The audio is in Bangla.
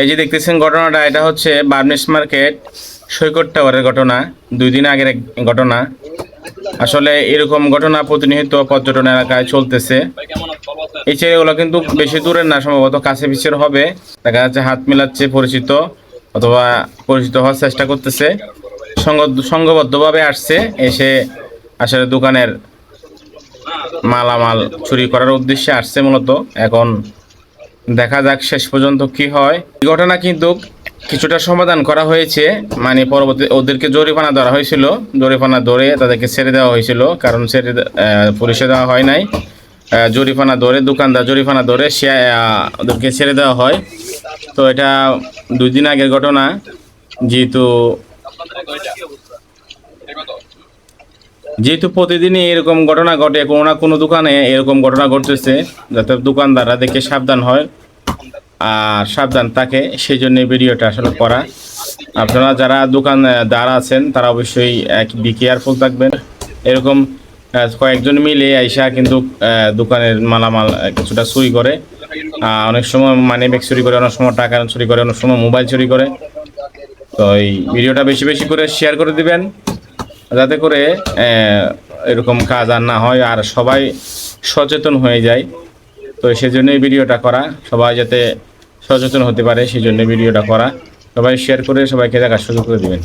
এই যে দেখতেছেন ঘটনাটা, এটা হচ্ছে বার্মিস মার্কেট সৈকত টাওয়ারের ঘটনা, দুই দিন আগের এক ঘটনা। আসলে এরকম ঘটনা প্রতিনিয়ত পর্যটন এলাকায় চলতেছে। এই ছেলেগুলো কিন্তু বেশি দূরের না, সম্ভবত কাছে পিছের হবে। দেখা যাচ্ছে হাত মিলাচ্ছে পরিচিত, অথবা পরিচিত হওয়ার চেষ্টা করতেছে। সংঘবদ্ধভাবে আসছে, এসে আসলে দোকানের মালামাল চুরি করার উদ্দেশ্যে আসছে মূলত। এখন দেখা যাক শেষ পর্যন্ত কি হয়। এই ঘটনা কিন্তু কিছুটা সমাধান করা হয়েছে। মানে পরবর্তী ওদেরকে জরিমানা ধরা হয়েছিল। জরিমানা ধরে তাদেরকে ছেড়ে দেওয়া হয়েছিল। কারণ ছেড়ে পুলিশে দেওয়া হয় নাই। জরিফানা ধরে, দোকানদার জরিফানা ধরে সে ওদেরকে ছেড়ে দেওয়া হয়। তো এটা দুই দিন আগের ঘটনা। যেহেতু যেহেতু প্রতিদিনই এরকম ঘটনা ঘটে, কোনো না কোনো দোকানে এরকম ঘটনা ঘটতেছে, যাতে দোকানদাররা দেখে সাবধান হয় আর সাবধান থাকে সেই জন্য ভিডিওটা আসলে করা। আপনারা যারা দোকানদার আছেন, তারা অবশ্যই, এক বি কেয়ারফুল থাকবেন। এরকম কয়েকজন মিলে আইসা কিন্তু দোকানের মালামাল কিছুটা চুরি করে। অনেক সময় মানি ব্যাগ চুরি করে, অনেক সময় টাকা চুরি করে, অনেক সময় মোবাইল চুরি করে। তো এই ভিডিওটা বেশি বেশি করে শেয়ার করে দিবেন। যাতে করে এরকম কাজ আর না হয় আর সবাই সচেতন হয়ে যায়। তো সেজন্যই ভিডিওটা করা। সবাই যাতে সচেতন হতে পারে সেই জন্য ভিডিওটা করা। সবাই শেয়ার করে সবাইকে দেখার সুযোগ করে দিবেন।